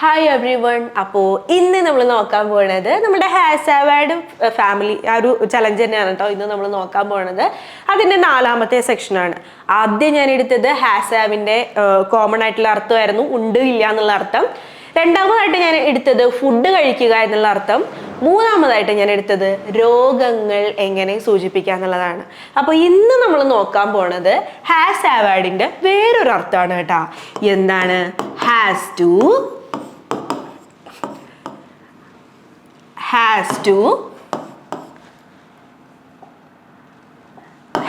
Hi every one അപ്പോൾ ഇന്ന് നമ്മൾ നോക്കാൻ പോണത് നമ്മുടെ ഹാസ് ഫാമിലി ആ ഒരു ചലഞ്ച് തന്നെയാണ് കേട്ടോ ഇന്ന് നമ്മൾ നോക്കാൻ പോണത് അതിന്റെ നാലാമത്തെ സെക്ഷനാണ് ആദ്യം ഞാൻ എടുത്തത് ഹാസാവിന്റെ കോമൺ ആയിട്ടുള്ള അർത്ഥമായിരുന്നു ഉണ്ട് ഇല്ല എന്നുള്ള അർത്ഥം. രണ്ടാമതായിട്ട് ഞാൻ എടുത്തത് ഫുഡ് കഴിക്കുക എന്നുള്ള അർത്ഥം. മൂന്നാമതായിട്ട് ഞാൻ എടുത്തത് രോഗങ്ങൾ എങ്ങനെ സൂചിപ്പിക്കുക എന്നുള്ളതാണ്. അപ്പോൾ ഇന്ന് നമ്മൾ നോക്കാൻ പോണത് ഹാസ് അവാർഡിന്റെ വേറൊരു അർത്ഥമാണ് കേട്ടോ എന്താണ്? Has to has to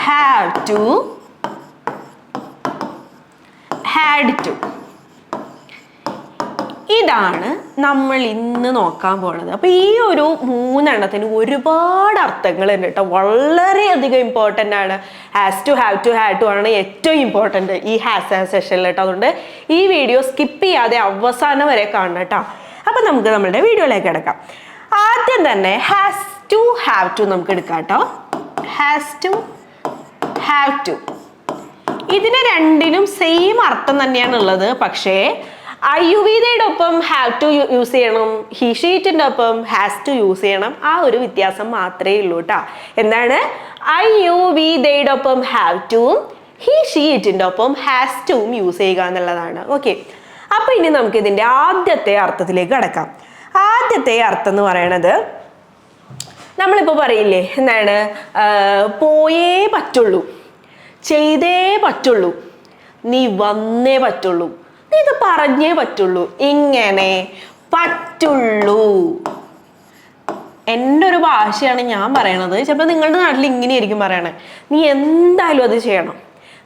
have to had to. ഇതാണ് നമ്മൾ ഇന്ന് നോക്കാൻ പോണത്. അപ്പൊ ഈ ഒരു മൂന്നെണ്ണത്തിന് ഒരുപാട് അർത്ഥങ്ങൾ ഉണ്ട് കേട്ടോ. വളരെയധികം ഇമ്പോർട്ടന്റ് ആണ്. Has to have to have to ആണ് ഏറ്റവും ഇമ്പോർട്ടന്റ് ഈ ഹാസ് സെഷനിൽ കേട്ടോ. അതുകൊണ്ട് ഈ വീഡിയോ സ്കിപ്പ് ചെയ്യാതെ അവസാനം വരെ കാണണം കേട്ടോ. അപ്പൊ നമുക്ക് നമ്മുടെ വീഡിയോയിലേക്ക് കിടക്കാം. ആദ്യം തന്നെ ഹാസ് ടു ഹാവ് ടു നമുക്ക് എടുക്കാം കേട്ടോ. ഹാസ് ടു ഹാവ് ടു ഇതിന് രണ്ടിനും സെയിം അർത്ഥം തന്നെയാണ് ഉള്ളത് പക്ഷേ അയുവീതയുടെ ഒപ്പം ഹാവ് ടു യൂസ് ചെയ്യണം ഹി ഷീറ്റിന്റെ ഒപ്പം ഹാസ് ടു യൂസ് ചെയ്യണം ആ ഒരു വ്യത്യാസം മാത്രമേ ഉള്ളൂ കേട്ടോ എന്താണ്? ഐ യു വി ദയുടെ ഒപ്പം ഹാവ് ടു ഹി ഷീറ്റിന്റെ ഒപ്പം ഹാസ് ടുവും യൂസ് ചെയ്യുക എന്നുള്ളതാണ്. ഓക്കെ അപ്പൊ ഇനി നമുക്ക് ഇതിന്റെ ആദ്യത്തെ അർത്ഥത്തിലേക്ക് കടക്കാം. ആദ്യത്തെ അർത്ഥം എന്ന് പറയണത് നമ്മളിപ്പോൾ പറയില്ലേ എന്താണ് പോയേ പറ്റുള്ളൂ ചെയ്തേ പറ്റുള്ളൂ നീ വന്നേ പറ്റുള്ളൂ നീ ഇത് പറഞ്ഞേ പറ്റുള്ളൂ ഇങ്ങനെ പറ്റുള്ളൂ. എന്റെ ഒരു ഭാഷയാണ് ഞാൻ പറയണത്. ചിലപ്പോൾ നിങ്ങളുടെ നാട്ടിൽ ഇങ്ങനെയായിരിക്കും പറയണേ. നീ എന്തായാലും അത് ചെയ്യണം.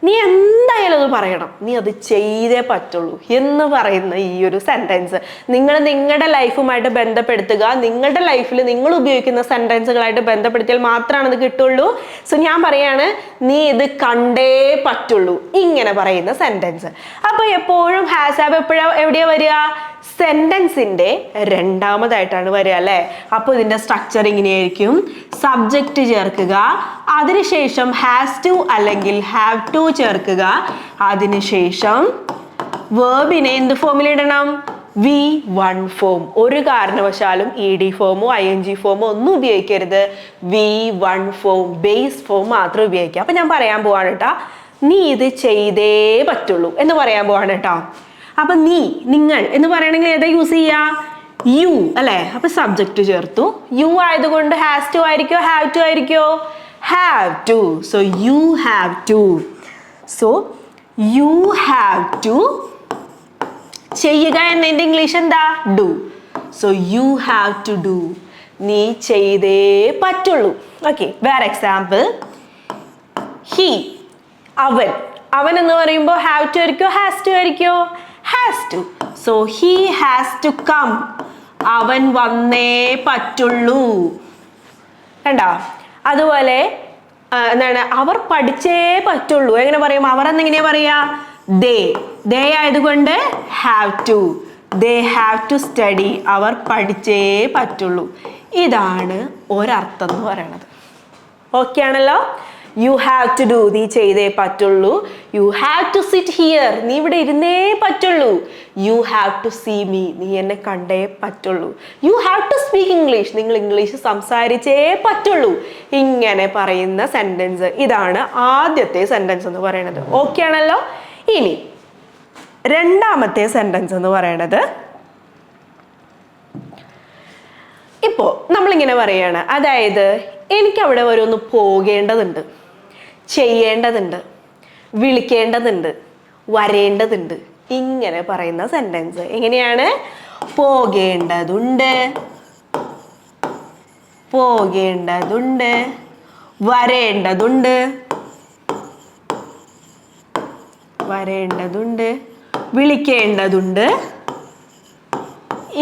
നീ എന്തായാലും അത് പറയണം. നീ അത് ചെയ്തേ പറ്റുള്ളൂ എന്ന് പറയുന്ന ഈ ഒരു സെന്റൻസ് നിങ്ങൾ നിങ്ങളുടെ ലൈഫുമായിട്ട് ബന്ധപ്പെടുത്തുക. നിങ്ങളുടെ ലൈഫിൽ നിങ്ങൾ ഉപയോഗിക്കുന്ന സെന്റൻസുകളായിട്ട് ബന്ധപ്പെടുത്തിയാൽ മാത്രമാണ് അത് കിട്ടുള്ളൂ. സോ ഞാൻ പറയാണ് നീ ഇത് കണ്ടേ പറ്റുള്ളൂ. ഇങ്ങനെ പറയുന്ന സെന്റൻസ് അപ്പോൾ എപ്പോഴും ഹാസാബ് എപ്പോഴാണ് എവിടെയാ വരിക? സെന്റൻസിന്റെ രണ്ടാമതായിട്ടാണ് വരിക അല്ലേ? അപ്പോൾ ഇതിന്റെ സ്ട്രക്ചർ ഇങ്ങനെയായിരിക്കും. സബ്ജക്റ്റ് ചേർക്കുക. അതിനുശേഷം ഹാസ് ടു അല്ലെങ്കിൽ ഹാവ് ടു ചേർക്കുക. അതിനുശേഷം വേർബിനെ എന്ത് ഫോമിൽ ഇടണം? വി വൺ ഫോം ഒരു കാരണവശാലും ഇ ഡി ഫോമോ ഐ എൻ ജി ഫോമോ ഒന്നും ഉപയോഗിക്കരുത്. V one form base form മാത്രം ഉപയോഗിക്കുക. അപ്പൊ ഞാൻ പറയാൻ പോവാണ് കേട്ടോ നീ ഇത് ചെയ്തേ പറ്റുള്ളൂ എന്ന് പറയാൻ പോവാണ് കേട്ടോ അപ്പൊ നീ നിങ്ങൾ എന്ന് പറയണമെങ്കിൽ ഏതാ യൂസ് ചെയ്യാ? യു അല്ലേ? അപ്പൊ സബ്ജക്റ്റ് ചേർത്തു. യു ആയതുകൊണ്ട് ഹാസ് ടു ആയിരിക്കോ? ഹാവ് ടു ആയിരിക്കോ? Have to. So you have to. So you have to ചെയ്യുക എന്നതിന്റെ ഇംഗ്ലീഷ് എന്താ? Do so you have to do നീ ചെയ്തേ പറ്റുള്ളൂ. ഓക്കെ വേറെ എക്സാമ്പിൾ ഹി അവൻ. അവൻ എന്ന് പറയുമ്പോൾ ഹാവ് ടു ആയിരിക്കോ? Has to ആയിരിക്കോ? Has to so he has to come അവൻ വന്നേ പറ്റുള്ളൂ. കണ്ടോ? അതുപോലെ എന്താണ് അവർ പഠിച്ചേ പറ്റുള്ളൂ. എങ്ങനെ പറയും? അവർ എന്നെങ്ങനെയാ പറയാ? ദേ ദേ ആയതുകൊണ്ട് have to they have to study അവർ പഠിച്ചേ പറ്റുള്ളൂ. ഇതാണ് ഒരർത്ഥം എന്ന് പറയണത് ഓക്കെ ആണല്ലോ? യു ഹാവ് ടു ഡു നീ ചെയ്തേ പറ്റുള്ളൂ. You have to sit here നീ ഇവിടെ ഇരുന്നേ പറ്റുള്ളൂ. You have to see me നീ എന്നെ കണ്ടേ പറ്റുള്ളൂ. You have to speak English നിങ്ങൾ ഇംഗ്ലീഷ് സംസാരിച്ചേ പറ്റുള്ളൂ. ഇങ്ങനെ പറയുന്ന സെന്റൻസ് ഇതാണ് ആദ്യത്തെ സെന്റൻസ് എന്ന് പറയുന്നത് ഓക്കെ ആണല്ലോ? ഇനി രണ്ടാമത്തെ സെന്റൻസ് എന്ന് പറയണത്. ഇപ്പോൾ നമ്മളിങ്ങനെ പറയാണ്. അതായത് എനിക്ക് അവിടെ വരെ ഒന്ന് പോകേണ്ടതുണ്ട്. ചെയ്യേണ്ടതുണ്ട് വിളിക്കേണ്ടതുണ്ട് വരേണ്ടതുണ്ട്. ഇങ്ങനെ പറയുന്ന സെന്റൻസ് എങ്ങനെയാണ്? പോകേണ്ടതുണ്ട് പോകേണ്ടതുണ്ട് വരേണ്ടതുണ്ട് വരേണ്ടതുണ്ട് വിളിക്കേണ്ടതുണ്ട്.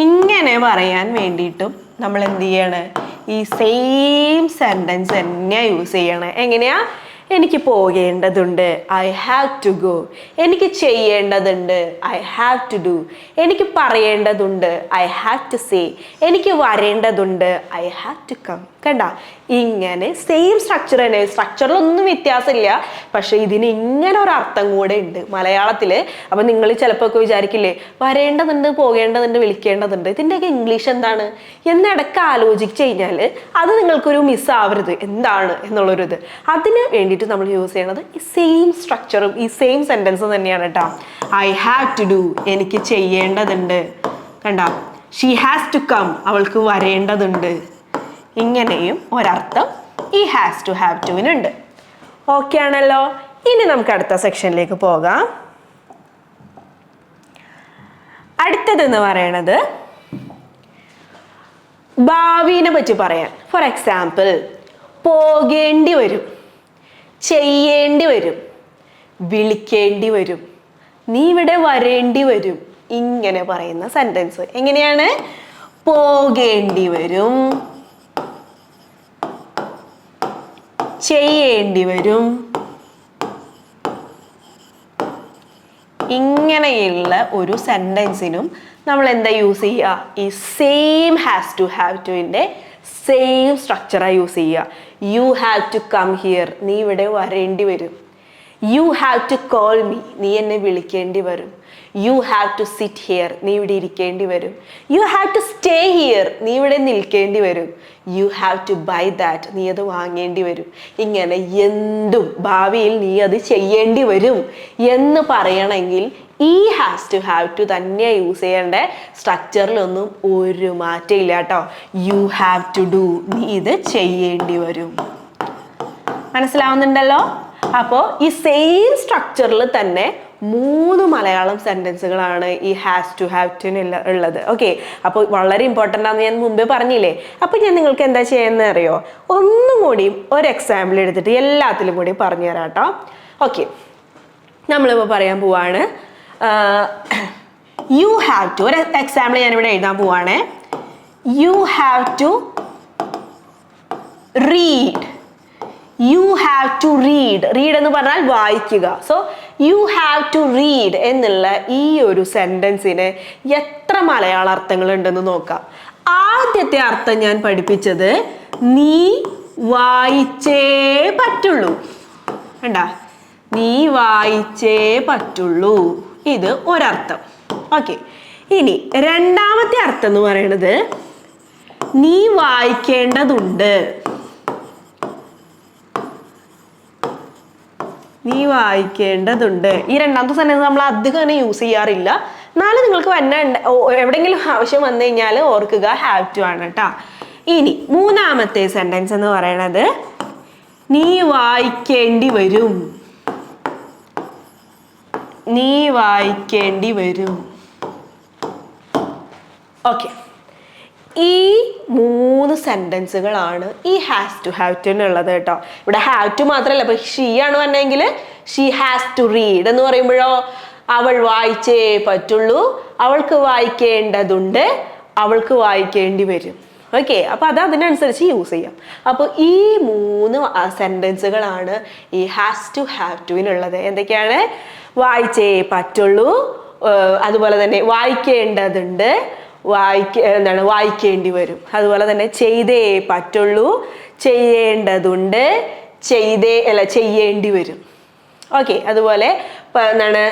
ഇങ്ങനെ പറയാൻ വേണ്ടിയിട്ടും നമ്മൾ എന്ത് ചെയ്യാണ്? ഈ സെയിം സെന്റൻസ് തന്നെ യൂസ് ചെയ്യണേ. എങ്ങനെയാ? എനിക്ക് പോകേണ്ടതുണ്ട്. ഐ ഹാവ് ടു ഗോ എനിക്ക് ചെയ്യേണ്ടതുണ്ട്. ഐ ഹാവ് ടു ഡു എനിക്ക് പറയേണ്ടതുണ്ട്. ഐ ഹാവ് ടു സേ എനിക്ക് വരേണ്ടതുണ്ട്. ഐ ഹാവ് ടു കം കണ്ട? ഇങ്ങനെ സെയിം സ്ട്രക്ചർ തന്നെ. സ്ട്രക്ചറിലൊന്നും വ്യത്യാസമില്ല. പക്ഷെ ഇതിന് ഇങ്ങനെ ഒരു അർത്ഥം കൂടെ ഉണ്ട് മലയാളത്തിൽ അപ്പം നിങ്ങൾ ചിലപ്പോൾ ഒക്കെ വിചാരിക്കില്ലേ വരേണ്ടതുണ്ട് പോകേണ്ടതുണ്ട് വിളിക്കേണ്ടതുണ്ട്. ഇതിന്റെയൊക്കെ ഇംഗ്ലീഷ് എന്താണ്? എന്നിടക്ക് ആലോചിച്ചു കഴിഞ്ഞാൽ അത് നിങ്ങൾക്കൊരു മിസ് ആവരുത്. എന്താണ് എന്നുള്ളൊരു ഇത്. അതിന് വേണ്ടിയിട്ട് നമ്മൾ യൂസ് ചെയ്യണത് ഈ സെയിം സ്ട്രക്ചറും ഈ സെയിം സെന്റൻസും തന്നെയാണ് കേട്ടോ ഐ ഹാവ് ടു ഡു എനിക്ക് ചെയ്യേണ്ടതുണ്ട്. കണ്ട? ഷീ ഹാസ് ടു കം അവൾക്ക് വരേണ്ടതുണ്ട്. ഇങ്ങനെയും ഒരർത്ഥം ഈ ഹാസ് ടു ഹാവ് ടുവിനുണ്ട് ഓക്കെ ആണല്ലോ. ഇനി നമുക്ക് അടുത്ത സെക്ഷനിലേക്ക് പോകാം. അടുത്തതെന്ന് പറയണത് ഭാവിനെ പറ്റി പറയാൻ. ഫോർ എക്സാമ്പിൾ പോകേണ്ടി വരും ചെയ്യേണ്ടി വരും വിളിക്കേണ്ടി വരും നീ ഇവിടെ വരേണ്ടി വരും ഇങ്ങനെ പറയുന്ന സെന്റൻസ് എങ്ങനെയാണ്? പോകേണ്ടി വരും. ചെയ്യേണ്ടി വരും ഇങ്ങനെയുള്ള ഒരു സെന്റൻസിനും നമ്മൾ എന്താ യൂസ് ചെയ്യുക? ഈ സെയിം ഹാസ് ടു ഹാവ് ടുവിന്റെ സെയിം സ്ട്രക്ചറാണ് യൂസ് ചെയ്യുക. You have to come here നീ ഇവിടെ വരേണ്ടി വരും you have to call me നീ എന്നെ വിളിക്കേണ്ടി വരും you have to sit here നീ ഇവിടെ ഇരിക്കേണ്ടി വരും. You have to stay here നീ ഇവിടെ നിൽക്കേണ്ടി വരും. You have to buy that നീ അത് വാങ്ങേണ്ടി വരും. ഇങ്ങനെ എന്തും ഭാവിയിൽ നീ അത് ചെയ്യേണ്ടി വരും എന്ന് പറയണമെങ്കിൽ ഈ ഹാസ് ടു ഹാവ് ടു തന്നെ യൂസ് ചെയ്യേണ്ട സ്ട്രക്ചറിലൊന്നും ഒരു മാറ്റമില്ല കേട്ടോ. യു ഹാവ് ടു ഡു നീ ഇത് ചെയ്യേണ്ടി വരും. മനസ്സിലാവുന്നുണ്ടല്ലോ? അപ്പോൾ ഈ സെയിം സ്ട്രക്ചറിൽ തന്നെ മൂന്ന് മലയാളം സെന്റൻസുകളാണ് ഈ ഹാസ് ടു ഹാവ് ടു ഉള്ളത് ഓക്കെ അപ്പോൾ വളരെ ഇമ്പോർട്ടന്റ് ആണെന്ന് ഞാൻ മുമ്പേ പറഞ്ഞില്ലേ? അപ്പോൾ ഞാൻ നിങ്ങൾക്ക് എന്താ ചെയ്യുന്നത് അറിയോ? ഒന്നും കൂടി ഒരു എക്സാമ്പിൾ എടുത്തിട്ട് എല്ലാത്തിലും കൂടി പറഞ്ഞു തരാം കേട്ടോ ഓക്കെ നമ്മളിപ്പോൾ പറയാൻ പോവാണ് യു ഹാവ് ടു ഒരു എക്സാമ്പിൾ ഞാനിവിടെ എഴുതാൻ പോവാണ്. You have to read you have to read read എന്ന് പറഞ്ഞാൽ വായിക്കുക. So you have to read എന്നുള്ള ഈ ഒരു സെന്റൻസിന് എത്ര മലയാള അർത്ഥങ്ങളുണ്ടെന്ന് നോക്കാം. ആദ്യത്തെ അർത്ഥം ഞാൻ പഠിപ്പിച്ചത് നീ വായിച്ചേ പറ്റുള്ളൂ. കണ്ട? നീ വായിച്ചേ പറ്റുള്ളൂ. ഇത് ഒരർത്ഥം. ഓക്കെ ഇനി രണ്ടാമത്തെ അർത്ഥം എന്ന് പറയുന്നത് നീ വായിക്കേണ്ടതുണ്ട്. നീ വായിക്കേണ്ടതുണ്ട്. ഈ രണ്ടാമത്തെ സെന്റൻസ് നമ്മൾ അധികം അങ്ങനെ യൂസ് ചെയ്യാറില്ല. എന്നാലും നിങ്ങൾക്ക് വന്നുണ്ട് എവിടെയെങ്കിലും ആവശ്യം വന്നു കഴിഞ്ഞാൽ ഓർക്കുക ഹാവ് ടു ആണ് കേട്ടോ ഇനി മൂന്നാമത്തെ സെന്റൻസ് എന്ന് പറയണത് നീ വായിക്കേണ്ടി വരും. നീ വായിക്കേണ്ടി വരും. ഓക്കെ ഈ മൂന്ന് സെന്റൻസുകളാണ് ഈ ഹാസ് ടു ഹാവ് ടു ഉള്ളത് കേട്ടോ. ഇവിടെ ഹാവ് ടു മാത്രമല്ല ഇപ്പൊ ഷീ ആണ് പറഞ്ഞെങ്കിൽ ഷീ ഹാസ് ടു റീഡ് എന്ന് പറയുമ്പോഴോ അവൾ വായിച്ചേ പറ്റുള്ളൂ അവൾക്ക് വായിക്കേണ്ടതുണ്ട് അവൾക്ക് വായിക്കേണ്ടി വരും. ഓക്കെ അപ്പൊ അത് അതിനനുസരിച്ച് യൂസ് ചെയ്യാം. അപ്പോൾ ഈ മൂന്ന് സെന്റൻസുകളാണ് ഈ ഹാസ് ടു ഹാവ് ടുവിനുള്ളത് എന്തൊക്കെയാണ്? വായിച്ചേ പറ്റുള്ളൂ അതുപോലെ തന്നെ വായിക്കേണ്ടതുണ്ട് വായിക്ക എന്താണ് വായിക്കേണ്ടി വരും. അതുപോലെ തന്നെ ചെയ്തേ പറ്റുള്ളൂ. ചെയ്യേണ്ടതുണ്ട്. ചെയ്തേ അല്ല ചെയ്യേണ്ടി വരും. ഓക്കെ അതുപോലെ എന്താണ്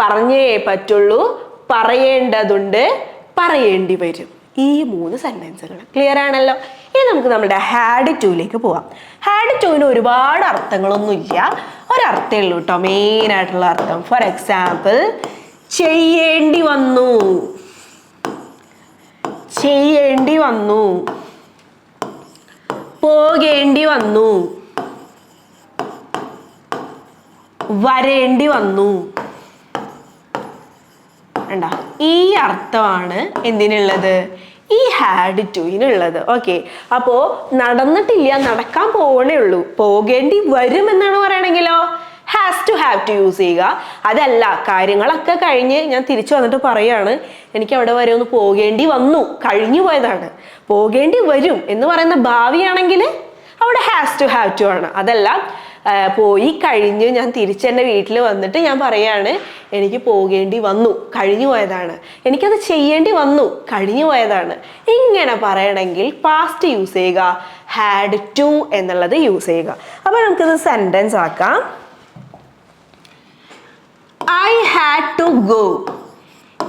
പറഞ്ഞേ പറ്റുള്ളൂ. പറയേണ്ടതുണ്ട്. പറയേണ്ടി വരും. ഈ മൂന്ന് സെന്റൻസുകൾ ക്ലിയർ ആണല്ലോ? ഇനി നമുക്ക് നമ്മുടെ ഹാഡ് ടൂയിലേക്ക് പോവാം. ഹാഡ് ടൂവിന് ഒരുപാട് അർത്ഥങ്ങളൊന്നുമില്ല ഒരർത്ഥമേ ഉള്ളൂ കേട്ടോ മെയിനായിട്ടുള്ള അർത്ഥം. ഫോർ എക്സാമ്പിൾ ചെയ്യേണ്ടി വന്നു. ചെയ്യേണ്ടി വന്നു. പോകേണ്ടി വന്നു. വരേണ്ടി വന്നു. വേണ്ട ഈ അർത്ഥമാണ് എന്തിനുള്ളത്? ഈ ഹാഡ് ടുവിനുള്ളത് ഓക്കെ അപ്പോ നടന്നിട്ടില്ല നടക്കാൻ പോകണേ ഉള്ളൂ. പോകേണ്ടി വരും എന്നാണ് പറയണെങ്കിലോ? Has to have to use ചെയ്യുക. അതല്ല കാര്യങ്ങളൊക്കെ കഴിഞ്ഞ് ഞാൻ തിരിച്ചു വന്നിട്ട് പറയാണ് എനിക്ക് അവിടെ വരെ ഒന്ന് പോകേണ്ടി വന്നു കഴിഞ്ഞു പോയതാണ്. പോകേണ്ടി വരും എന്ന് പറയുന്ന ഭാവിയാണെങ്കിൽ അവിടെ ഹാസ് ടു ഹാവ് ടു ആണ്. അതല്ല പോയി കഴിഞ്ഞ് ഞാൻ തിരിച്ചെന്റെ വീട്ടിൽ വന്നിട്ട് ഞാൻ പറയാണ് എനിക്ക് പോകേണ്ടി വന്നു കഴിഞ്ഞു പോയതാണ്. എനിക്കത് ചെയ്യേണ്ടി വന്നു കഴിഞ്ഞു പോയതാണ്. ഇങ്ങനെ പറയണമെങ്കിൽ പാസ്റ്റ് യൂസ് ചെയ്യുക ഹാഡ് ടു എന്നുള്ളത് യൂസ് ചെയ്യുക. അപ്പോൾ നമുക്കിത് സെന്റൻസ് ആക്കാം ഐ ഹാഡ് ടു ഗോ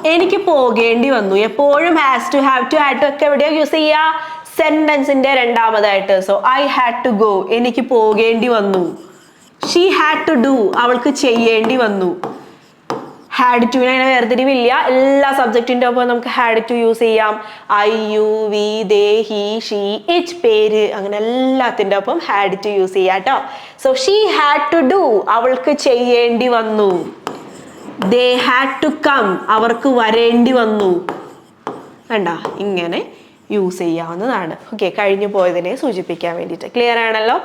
എനിക്ക് പോകേണ്ടി വന്നു. എപ്പോഴും has to have to had to ഒക്കെ എവിടെയോ യൂസ് ചെയ്യുക സെന്റൻസിന്റെ രണ്ടാമതായിട്ട്. So I had to go എനിക്ക് പോകേണ്ടി വന്നു. ഷീ ഹാഡ് ടു ഡു അവൾക്ക് ചെയ്യേണ്ടി വന്നു. ഹാഡ് ടുവിന് അങ്ങനെ വേർതിരിവില്ല. എല്ലാ സബ്ജക്റ്റിന്റെ ഒപ്പം നമുക്ക് ഹാഡ് ടു യൂസ് ചെയ്യാം. I you we they he she each പേര്. അങ്ങനെ എല്ലാത്തിന്റെ ഒപ്പം ഹാഡ് ടു യൂസ് ചെയ്യാം കേട്ടോ so she had to do അവൾക്ക് ചെയ്യേണ്ടി വന്നു. ദേ ഹാഡ് ടു കം അവർക്ക് വരേണ്ടി വന്നു. കണ്ട? ഇങ്ങനെ യൂസ് ചെയ്യാവുന്നതാണ്. ഓക്കെ കഴിഞ്ഞു പോയതിനെ സൂചിപ്പിക്കാൻ വേണ്ടിയിട്ട്. ക്ലിയർ ആണല്ലോ?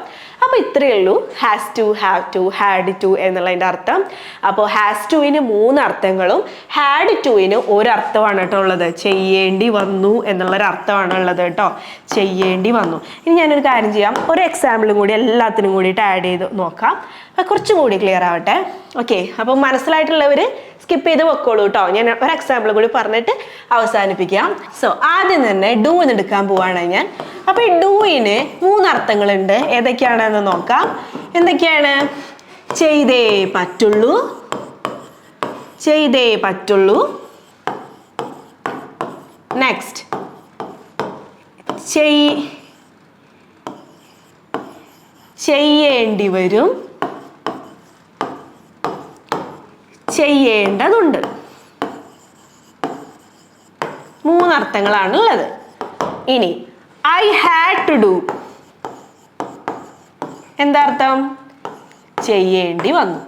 അപ്പോൾ ഇത്രയേ ഉള്ളൂ. Has to have to had to എന്നുള്ളതിന്റെ അർത്ഥം. അപ്പോൾ ഹാസ് ടുവിന് മൂന്ന് അർത്ഥങ്ങളും ഹാഡ് ടുവിന് ഒരർത്ഥമാണ് കേട്ടോ ഉള്ളത്. ചെയ്യേണ്ടി വന്നു എന്നുള്ളൊരർത്ഥമാണ് ഉള്ളത് കേട്ടോ. ചെയ്യേണ്ടി വന്നു. ഇനി ഞാനൊരു കാര്യം ചെയ്യാം. ഒരു എക്സാമ്പിളും കൂടി എല്ലാത്തിനും കൂടിയിട്ട് ആഡ് ചെയ്ത് നോക്കാം. കുറച്ചും കൂടി ക്ലിയർ ആവട്ടെ. ഓക്കെ അപ്പോൾ മനസ്സിലായിട്ടുള്ളവർ സ്കിപ്പ് ചെയ്ത് വെക്കോളൂ കേട്ടോ ഞാൻ ഒരു എക്സാമ്പിൾ കൂടി പറഞ്ഞിട്ട് അവസാനിപ്പിക്കാം. സോ ആദ്യം തന്നെ ഡൂ എന്ന് എടുക്കാൻ പോവാണ് ഞാൻ. അപ്പൊ ഈ ഡൂയിന് മൂന്നർത്ഥങ്ങളുണ്ട്. ഏതൊക്കെയാണെന്ന് നോക്കാം. എന്തൊക്കെയാണ്? ചെയ്തേ പറ്റുള്ളൂ. ചെയ്തേ പറ്റുള്ളൂ. നെക്സ്റ്റ് ചെയ് ചെയ്യേണ്ടി വരും. ചെയ്യേണ്ടതുണ്ട്. മൂന്നർത്ഥങ്ങളാണ് ഉള്ളത് ഇനി ഐ ഹാഡ് ടു ഡു എന്താർത്ഥം? ചെയ്യേണ്ടി വന്നു.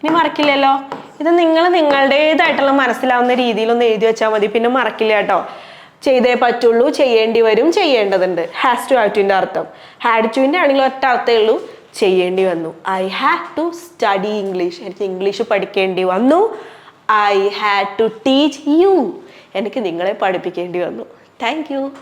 ഇനി മറക്കില്ലല്ലോ? ഇത് നിങ്ങൾ നിങ്ങളുടേതായിട്ടുള്ള മനസ്സിലാവുന്ന രീതിയിലൊന്ന് എഴുതി വെച്ചാൽ മതി. പിന്നെ മറക്കില്ല കേട്ടോ. ചെയ്തേ പറ്റുള്ളൂ ചെയ്യേണ്ടി വരും ചെയ്യേണ്ടതുണ്ട്. ഹാസ് ടു ഹാവ് ടുവിന്റെ അർത്ഥം. ഹാഡ് ടുവിന്റെ ആണെങ്കിൽ ഒറ്റ അർത്ഥമേ ഉള്ളൂ. ചെയ്യേണ്ടി വന്നു. I had to study English എനിക്ക് ഇംഗ്ലീഷ് പഠിക്കേണ്ടി വന്നു. I had to teach you എനിക്ക് നിങ്ങളെ പഠിപ്പിക്കേണ്ടി വന്നു. Thank you